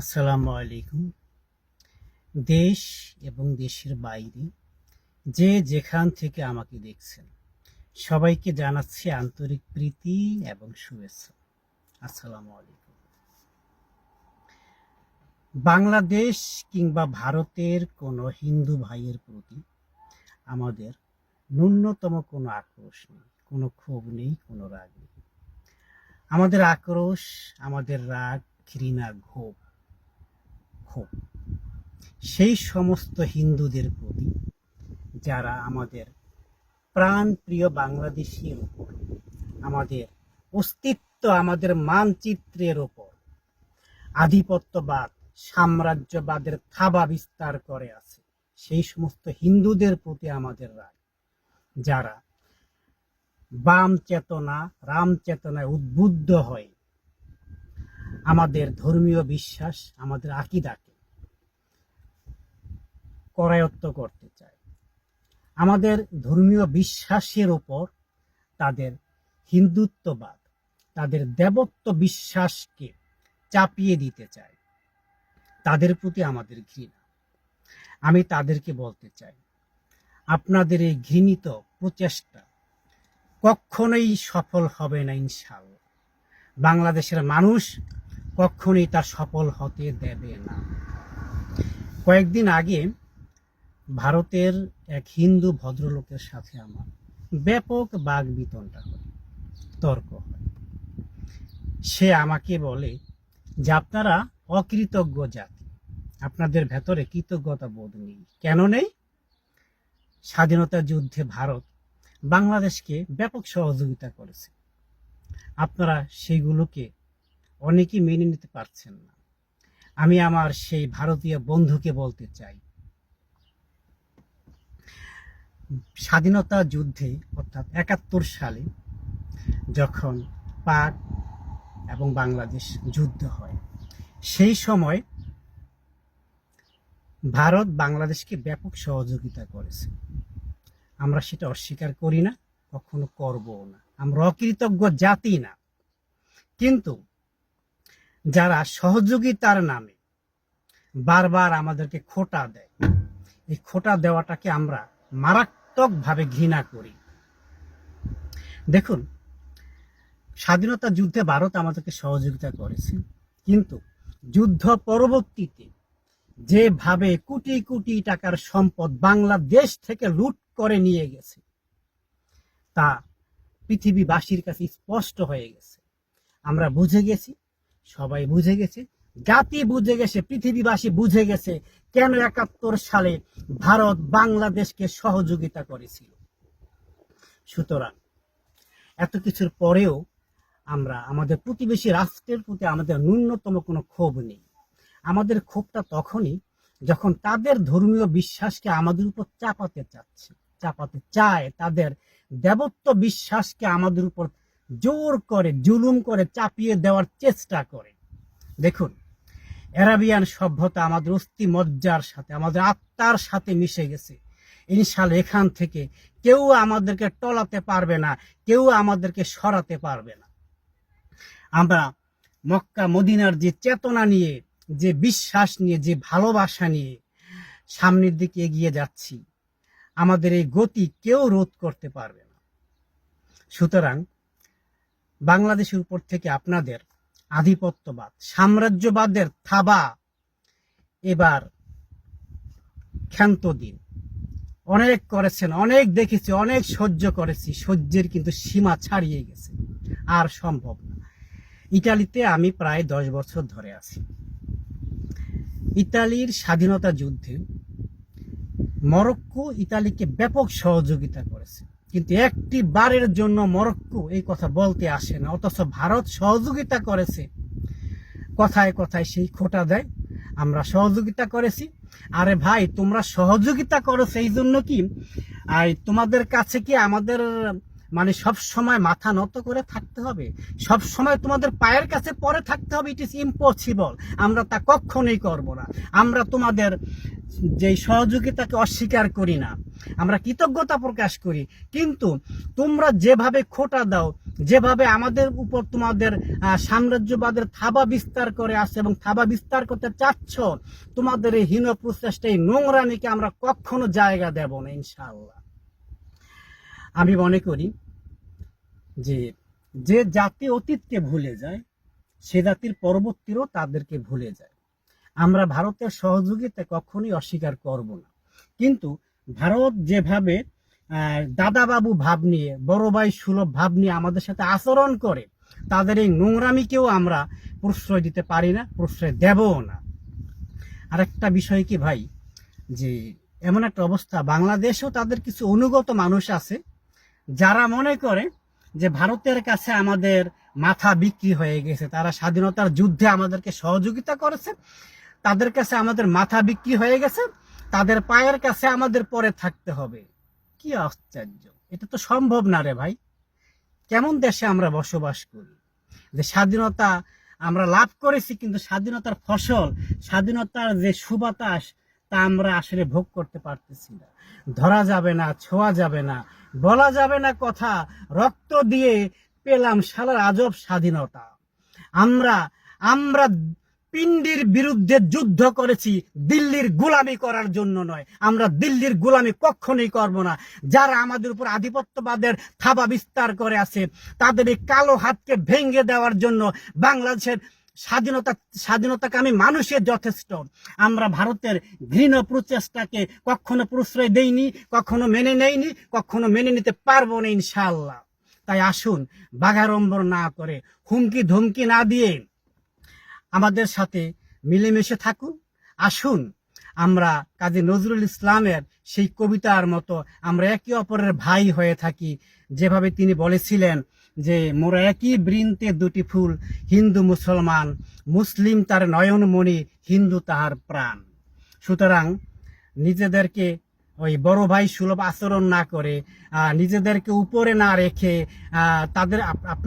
আসসালামু আলাইকুম। দেশ এবং দেশের বাইরে যে যেখান থেকে আমাকে দেখছেন, সবাইকে জানাচ্ছি আন্তরিক প্রীতি এবং শুভেচ্ছা। আসসালামু আলাইকুম। বাংলাদেশ কিংবা ভারতের কোনো হিন্দু ভাইয়ের প্রতি আমাদের ন্যূনতম কোনো আক্রোশ নেই, কোনো ক্ষোভ নেই, কোনো রাগ নেই। আমাদের আক্রোশ, আমাদের রাগ, ঘৃণা, ক্ষোভ ক্ষোভ সেই সমস্ত হিন্দুদের প্রতি যারা আমাদের প্রাণ প্রিয় বাংলাদেশের উপর, আমাদের অস্তিত্ব, আমাদের মানচিত্রের ওপর আধিপত্যবাদ, সাম্রাজ্যবাদের থাবা বিস্তার করে আছে, সেই সমস্ত হিন্দুদের প্রতি আমাদের রাগ যারা বাম চেতনা, রাম চেতনায় উদ্বুদ্ধ হয়ে আমাদের ধর্মীয় বিশ্বাস, আমাদের আকিদাকে করায়ত্ত করতে চায়। আমাদের ধর্মীয় বিশ্বাসের ওপর তাদের হিন্দুত্ববাদ, তাদের দেবত্ব বিশ্বাসকে চাপিয়ে দিতে চায়। তাদের প্রতি আমাদের ঘৃণা। আমি তাদেরকে বলতে চাই, আপনাদের এই ঘৃণিত প্রচেষ্টা কখনোই সফল হবে না ইনশাআল্লাহ। বাংলাদেশের মানুষ কখনোই তা সফল হতে দেবে না। কয়েকদিন আগে ভারতের এক হিন্দু ভদ্রলোকের সাথে আমার ব্যাপক বাঘ বিতনটা হয়, তর্ক হয়। সে আমাকে বলে যে, আপনারা অকৃতজ্ঞ জাতি, আপনাদের ভেতরে কৃতজ্ঞতা বোধ নেই। কেন নেই? স্বাধীনতা যুদ্ধে ভারত বাংলাদেশকে ব্যাপক সহযোগিতা করেছে। আপনারা সেইগুলোকে অনেকেই মেনে নিতে পারছেন না। আমি আমার সেই ভারতীয় বন্ধুকে বলতে চাই। স্বাধীনতা যুদ্ধে, অর্থাৎ একাত্তর সালে যখন পাক এবং বাংলাদেশ যুদ্ধ হয়, সেই সময় ভারত বাংলাদেশকে ব্যাপক সহযোগিতা করেছে। আমরা সেটা অস্বীকার করি না, কখনো করবও না। আমরা অকৃতজ্ঞ জাতি না। কিন্তু যারা সহযোগিতার নামে বারবার আমাদেরকে খোটা দেয়। এই খোটা দেওয়াটাকে আমরা মারাত্মকভাবে ঘৃণা করি। দেখুন, স্বাধীনতা যুদ্ধে ভারত আমাদেরকে সহযোগিতা করেছে। কিন্তু যুদ্ধ পরবর্তীতে যেভাবে কোটি কোটি টাকার সম্পদ বাংলাদেশ থেকে লুট করে নিয়ে গেছে, তা পৃথিবীবাসীর কাছে স্পষ্ট হয়ে গেছে। আমরা বুঝে গেছি সবাই বুঝে গেছে। জাতি বুঝে গেছে, পৃথিবীবাসী বুঝে গেছে কেন একাত্তর সালে ভারত বাংলাদেশকে সহযোগিতা করেছিল। সুতরাং এত কিছুর পরেও আমরা, আমাদের প্রতিবেশী রাষ্ট্রের প্রতি আমাদের ন্যূনতম কোনো ক্ষোভ নেই। আমাদের ক্ষোভটা তখনই যখন তাদের ধর্মীয় বিশ্বাসকে আমাদের উপর চাপাতে চাচ্ছে, চাপাতে চায়, তাদের দেবত্ব বিশ্বাসকে আমাদের উপর জোর করে, জুলুম করে চাপিয়ে দেওয়ার চেষ্টা করে। দেখুন, অ্যারাবিয়ান সভ্যতা আমাদের অস্থি মজ্জার সাথে, আমাদের আত্মার সাথে মিশে গেছে। ইনশাল এখান থেকে কেউ আমাদেরকে টলাতে পারবে না, কেউ আমাদেরকে সরাতে পারবে না। আমরা মক্কা, মদিনার যে চেতনা নিয়ে, যে বিশ্বাস নিয়ে, যে ভালোবাসা নিয়ে সামনের দিকে এগিয়ে যাচ্ছি, আমাদের এই গতি কেউ রোধ করতে পারবে না। সুতরাং বাংলাদেশের উপর থেকে আপনাদের আধিপত্যবাদ, সাম্রাজ্যবাদের থাবা এবার ক্ষান্ত দিন। অনেক করেছেন, অনেক দেখেছি, অনেক সহ্য করেছি, সহ্যের কিন্তু সীমা ছাড়িয়ে গেছে। আর সম্ভব না। ইটালিতে আমি প্রায় দশ বছর ধরে আছি। ইতালির স্বাধীনতা যুদ্ধে মরক্কো ইতালিকে ব্যাপক সহযোগিতা করেছে। কিন্তু একটি বারের জন্য মরক্কো এই কথা বলতে আসে না, অথচ ভারত সহযোগিতা করেছে। কথায় কথায় সেই খোটা দেয়, আমরা সহযোগিতা করেছি। আরে ভাই, তোমরা সহযোগিতা করো সেই জন্য কি? আর তোমাদের কাছে কি আমাদের মানে সব সময় মাথা নত করে থাকতে হবে? সব সময় তোমাদের পায়ের কাছে পরে থাকতে হবে? ইট ইজ ইম্পসিবল আমরা তা কখনোই করব না। আমরা তোমাদের যে সহযোগিতাকে অস্বীকার করি না। আমরা কৃতজ্ঞতা প্রকাশ করি। কিন্তু তোমরা যেভাবে খোটা দাও, যেভাবে আমাদের উপর তোমাদের সাম্রাজ্যবাদের থাবা বিস্তার করে আসছে এবং থাবা বিস্তার করতে চাচ্ছ, তোমাদের এই হীন প্রচেষ্টা, এই নোংরামিকে আমরা কখনো জায়গা দেব না, ইনশাআল্লাহ। আমি মনে করি যে যে জাতি অতীতকে ভুলে যায়, সে জাতির পরবর্তীরও তাদেরকে ভুলে যায়। আমরা ভারতের সহযোগিতা কখনোই অস্বীকার করব না। কিন্তু ভারত যেভাবে দাদাবাবু ভাব নিয়ে, বড় ভাই সুলভ ভাব নিয়ে আমাদের সাথে আচরণ করে, তাদের এই নোংরামিকেও আমরা প্রশ্রয় দিতে পারি না, প্রশ্রয় দেবও না। আরেকটা বিষয় কি ভাই? যে এমন একটা অবস্থা, বাংলাদেশেও তাদের কিছু অনুগত মানুষ আছে, যারা মনে করে যে ভারতের কাছে আমাদের মাথা বিক্রি হয়ে গেছে, তারা স্বাধীনতার যুদ্ধে আমাদেরকে সহযোগিতা করেছে তাদের কাছে আমাদের মাথা বিক্রি হয়ে গেছে, তাদের পায়ের কাছে আমাদের পরে থাকতে হবে। কি আশ্চর্য! এটা তো সম্ভব না রে ভাই। কেমন দেশে আমরা বসবাস করি? যে স্বাধীনতা আমরা লাভ করেছি, কিন্তু স্বাধীনতার ফসল, স্বাধীনতার যে সুবাতাস, তা আমরা আসলে ভোগ করতে পারতেছি না। ধরা যাবে না, ছোঁয়া যাবে না, বলা যাবে না কথা, রক্ত দিয়ে পেলাম সালার আজব স্বাধীনতা। আমরা আমরা পিন্ডির বিরুদ্ধে যুদ্ধ করেছি, দিল্লির গোলামি করার জন্য নয়। আমরা দিল্লির গোলামি কখনোই করব না। যারা আমাদের উপর আধিপত্যবাদের থাবা বিস্তার করে আছে, তাদের এই কালো হাতকে ভেঙে দেওয়ার জন্য বাংলাদেশের স্বাধীনতা স্বাধীনতাকামী মানুষের যথেষ্ট। আমরা ভারতের ঘৃণ প্রচেষ্টাকে কখনো প্রশ্রয় দেইনি, কখনো মেনে নেইনি, কখনো মেনে নিতে পারব না ইনশাল্লাহ তাই আসুন বাঘাড়ম্বর না করে হুমকি ধমকি না দিয়ে আমাদের সাথে মিলেমিশে থাকুন। আসুন, আমরা কাজী নজরুল ইসলামের সেই কবিতার মতো আমরা একে অপরের ভাই হয়ে থাকি। যেভাবে তিনি বলেছিলেন যে, মোরা একই বৃন্তে দুটি ফুল, হিন্দু মুসলমান, মুসলিম তার নয়নমণি হিন্দু তাহার প্রাণ। সুতরাং নিজেদেরকে ওই বড় ভাই সুলভ আচরণ না করে নিজেদেরকে উপরে না রেখে তাদের আপ- আপনার